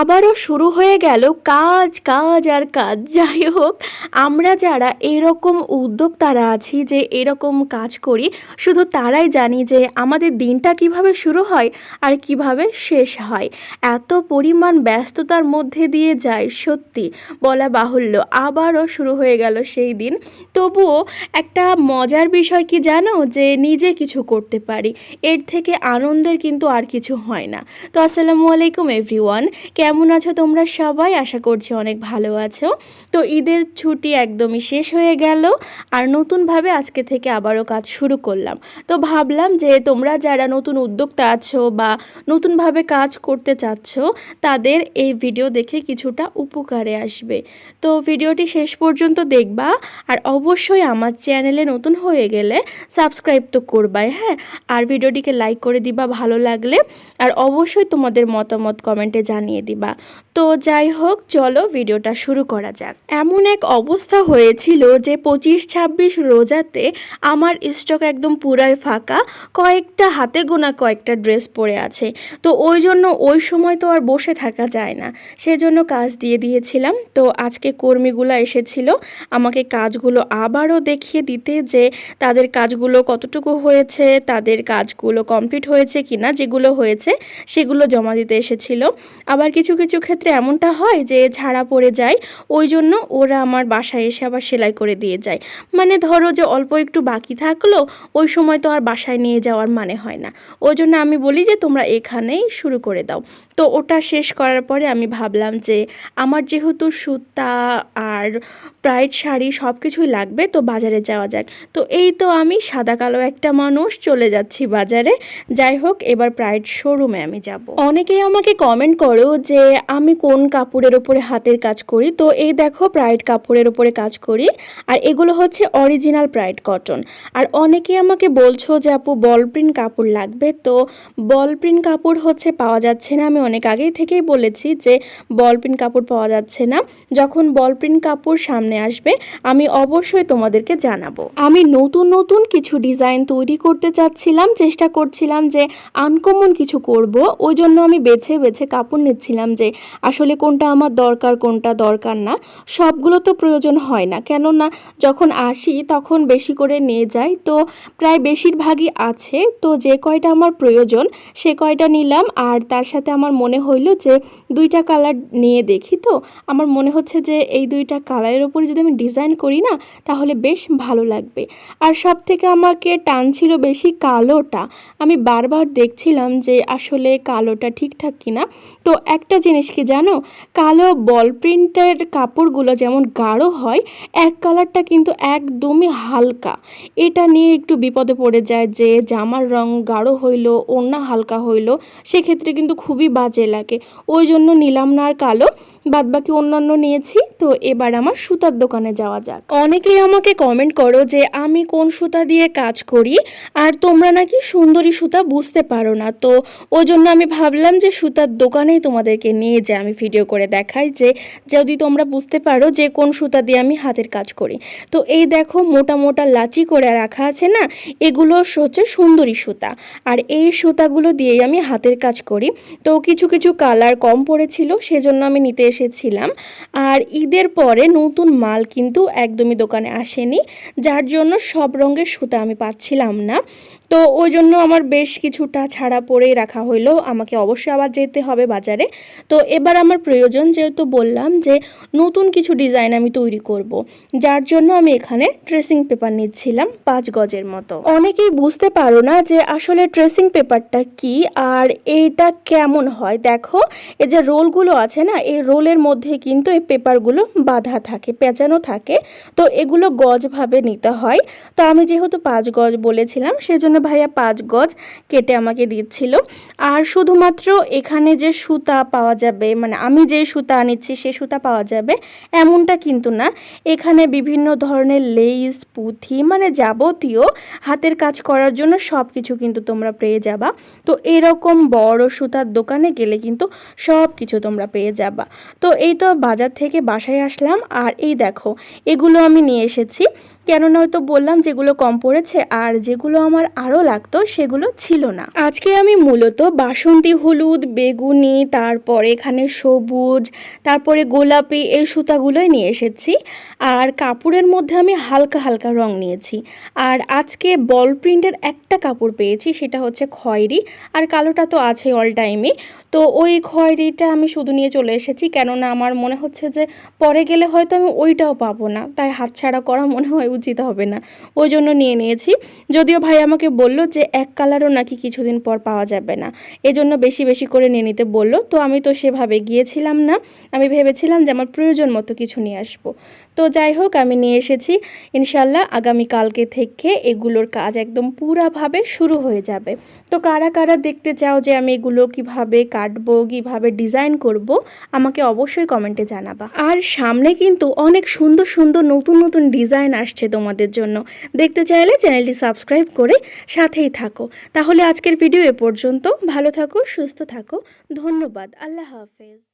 আবারও শুরু হয়ে গেল কাজ কাজ আর কাজ। যাই হোক, আমরা যারা এরকম উদ্যোক্তারা আছি যে এরকম কাজ করি, শুধু তারাই জানি যে আমাদের দিনটা কীভাবে শুরু হয় আর কীভাবে শেষ হয়। এত পরিমাণ ব্যস্ততার মধ্যে দিয়ে যায়, সত্যি বলা বাহুল্য। আবারও শুরু হয়ে গেল সেই দিন। তবুও একটা মজার বিষয় কি জানো? যে নিজে কিছু করতে পারি। এর থেকে আনন্দের কিন্তু আর কিছু হয় না। তো আসসালামু আলাইকুম, এভরিওয়ান। কেমন আছো তোমরা সবাই? আশা করছি অনেক ভালো আছো। তো ঈদের ছুটি একদমই শেষ হয়ে গেল আর নতুনভাবে আজকে থেকে আবারও কাজ শুরু করলাম। তো ভাবলাম যে তোমরা যারা নতুন উদ্যোক্তা আছো বা নতুনভাবে কাজ করতে চাচ্ছ, তাদের এই ভিডিও দেখে কিছুটা উপকারে আসবে। তো ভিডিওটি শেষ পর্যন্ত দেখবা আর অবশ্যই আমার চ্যানেলে নতুন হয়ে গেলে সাবস্ক্রাইব তো করবাই হ্যাঁ? আর ভিডিওটিকে লাইক করে দিবা ভালো লাগলে। আর অবশ্যই তোমাদের মতামত কমেন্টে জানিয়ে দিবা। তো যাই হোক, চলো ভিডিওটা শুরু করা যাক। এমন এক অবস্থা হয়েছিল যে পঁচিশ ছাব্বিশ রোজাতে আমার স্টক একদম পুরাই ফাঁকা, কয়েকটা হাতে গোনা কয়েকটা ড্রেস পরে আছে। তো ওই জন্য ওই সময় তো আর বসে থাকা যায় না। সেজন্য কাজ দিয়ে দিয়েছিলাম। তো আজকে কর্মীগুলো এসেছিল। আমাকে কাজগুলো আবারও দেখিয়ে দিতে যে তাদের কাজগুলো কতটুকু হয়েছে, তাদের কাজগুলো কমপ্লিট হয়েছে কিনা, যেগুলো হয়েছে সেগুলো জমা দিতে এসেছিল। আবার কিছু কিছু ক্ষেত্রে এমনটা হয় যে ঝাড়া পড়ে যায়, ওই জন্য ওরা আমার বাসায় এসে আবার সেলাই করে দিয়ে যায়। মানে ধরো যে অল্প একটু বাকি থাকল, ওই সময় তো আর বাসায় নিয়ে যাওয়ার মানে হয় না। ওই জন্য আমি বলি যে তোমরা এখানেই শুরু করে দাও। তো ওটা শেষ করার পরে আমি ভাবলাম যে আমার যেহেতু সুতা আর প্রাইড শাড়ি সব কিছুই লাগবে, তো বাজারে যাওয়া যাক। তো এই তো আমি সাদা কালো একটা মানুষ চলে যাচ্ছি বাজারে। যাই হোক, এবার প্রাইড শোরুমে আমি যাব। অনেকেই আমাকে কমেন্ট করো যে আমি কোন কাপড়ের ওপরে হাতের কাজ করি। তো এই দেখো প্রাইড কাপড়ের ওপরে কাজ করি। আর এগুলো হচ্ছে অরিজিনাল প্রাইড কটন আর অনেকেই আমাকে বলছো যে, আপু বল প্রিন্ট কাপড় লাগবে? তো বল প্রিন্ট কাপড় হচ্ছে পাওয়া যাচ্ছে না। আমি অনেক আগেই থেকেই বলেছি যে বল প্রিন্ট কাপড় পাওয়া যাচ্ছে না। যখন বল প্রিন্ট কাপড় সামনে আসবে, আমি অবশ্যই তোমাদেরকে জানাব। আমি নতুন নতুন কিছু ডিজাইন তৈরি করতে চাচ্ছিলাম, চেষ্টা করছিলাম যে আনকমন কিছু করব। ওই জন্য আমি বেছে বেছে কাপড় নিচ্ছিলাম যে আসলে কোনটা আমার দরকার, কোনটা দরকার না। সবগুলো তো প্রয়োজন হয় না। কেননা যখন আসি তখন বেশি করে নিয়ে যাই। তো প্রায় বেশিরভাগই আছে। তো যে কয়টা আমার প্রয়োজন সে কয়টা নিলাম। আর তার সাথে আমার মনে হইল যে দুইটা কালার নিয়ে দেখি তো। আমার মনে হচ্ছে যে এই দুইটা কালারের উপরে যদি আমি ডিজাইন করি না, তাহলে বেশ ভালো লাগবে। আর সব থেকে আমাকে টানছিল বেশি কালোটা। আমি বারবার দেখছিলাম যে আসলে কালোটা ঠিকঠাক কিনা। তো একটা জিনিস কি জানো? কালো বল প্রিন্টের কাপড়গুলো যেমন গাঢ় হয়, এক কালারটা কিন্তু একদমই হালকা। এটা নিয়ে একটু বিপদে পড়ে যায় যে জামার রং গাঢ় হইল, ওড়না হালকা হইল, সেক্ষেত্রে কিন্তু খুবই বাজে লাগে। ওই জন্য নিলাম না আর কালো। বাদবাকি অন্যান্য নিয়েছি, তো এবার আমার সুতার দোকানে যাওয়া যাক। অনেকেই আমাকে কমেন্ট করো যে, আমি কোন সুতা দিয়ে কাজ করি? আর তোমরা নাকি সুন্দরী সুতা বুঝতে পারো না। তো ওই জন্য আমি ভাবলাম যে, সুতার দোকানেই তোমাদেরকে নিয়ে যাই আমি ভিডিও করে দেখাই যে, যদি তোমরা বুঝতে পারো যে, কোন সুতা দিয়ে আমি হাতের কাজ করি। তো এই দেখো, মোটা মোটা লাচি করে রাখা আছে না? এগুলো হচ্ছে সুন্দরী সুতা। আর এই সুতাগুলো দিয়েই আমি হাতের কাজ করি। তো কিছু কিছু কালার কম পড়েছিল, সেজন্য আমি নিতে এসেছিলাম। আর ঈদের পরে নতুন মাল কিন্তু একদমই দোকানে আসেনি, যার জন্য সব রঙের সুতা আমি পাচ্ছিলাম না। তো ওই জন্য আমার বেশ কিছুটা ছাড়া পরেই রাখা হইল। আমাকে অবশ্যই আবার যেতে হবে বাজারে। তো এবার আমার প্রয়োজন, যেহেতু বললাম যে নতুন কিছু ডিজাইন আমি তৈরি করব। যার জন্য আমি এখানে ট্রেসিং পেপার নিচ্ছিলাম পাঁচ গজের মতো। অনেকেই বুঝতে পারো না যে আসলে ট্রেসিং পেপারটা কি আর এইটা কেমন হয়। দেখো, এই যে রোলগুলো আছে না, এই রোলের মধ্যে কিন্তু এই পেপারগুলো বাঁধা থাকে, পেঁচানো থাকে। তো এগুলো গজভাবে নিতে হয়। তো আমি যেহেতু পাঁচ গজ বলেছিলাম, সেজন্য ভাইয়া পাঁচ গজ কেটে আমাকে দিচ্ছিল। আর শুধুমাত্র এখানে যে সুতা পাওয়া যাবে মানে আমি যে সুতা আনিচ্ছি সে সুতা পাওয়া যাবে, এমনটা কিন্তু না। এখানে বিভিন্ন ধরনের লেস পুঁথি মানে যাবতীয় হাতের কাজ করার জন্য সব কিছু কিন্তু তোমরা পেয়ে যাবা। তো এরকম বড় সুতার দোকানে গেলে কিন্তু সব কিছু তোমরা পেয়ে যাবা। তো এই তো বাজার থেকে বাসায় আসলাম। আর এই দেখো, এগুলো আমি নিয়ে এসেছি। কেননা হয়তো বললাম যেগুলো কম পড়েছে আর যেগুলো আমার আরও লাগতো সেগুলো ছিল না। আজকে আমি মূলত বাসন্তী, হলুদ, বেগুনি, তারপরে এখানে সবুজ, তারপরে গোলাপি এই সুতাগুলোই নিয়ে এসেছি আর কাপড়ের মধ্যে আমি হালকা হালকা রং নিয়েছি। আর আজকে বল প্রিন্টের একটা কাপড় পেয়েছি, সেটা হচ্ছে খয়েরি আর কালোটা তো আছে অল টাইমে তো ওই খয়েরিটা আমি শুধু নিয়ে চলে এসেছি, কেননা আমার মনে হচ্ছে যে পরে গেলে হয়তো আমি ওইটাও পাবো না। তাই হাতছাড়া করা মনে হয় উচিত হবে না। ওই জন্য নিয়ে নিয়েছি। যদিও ভাই আমাকে বলল যে এক কালারও নাকি কিছুদিন পর পাওয়া যাবে না। এজন্য বেশি বেশি করে নিয়ে নিতে বলল। তো আমি তো সেভাবে গিয়েছিলাম না। আমি ভেবেছিলাম যে আমার প্রয়োজন মতো কিছু নিয়ে আসব। তো যাই হোক, আমি নিয়ে এসেছি। ইনশাল্লাহ আগামী কালকে থেকে এগুলোর কাজ একদম পুরাভাবে শুরু হয়ে যাবে। তো কারা কারা দেখতে চাও যে আমি এগুলো কীভাবে কাটবো, কীভাবে ডিজাইন করব, আমাকে অবশ্যই কমেন্টে জানাবা। আর সামনে কিন্তু অনেক সুন্দর সুন্দর নতুন নতুন ডিজাইন আসছে তোমাদের জন্য। দেখতে চাইলে চ্যানেলটি সাবস্ক্রাইব করে সাথেই থাকো। তাহলে আজকের ভিডিও এ পর্যন্ত। ভালো থাকো, সুস্থ থাকো। ধন্যবাদ। আল্লাহ হাফেজ।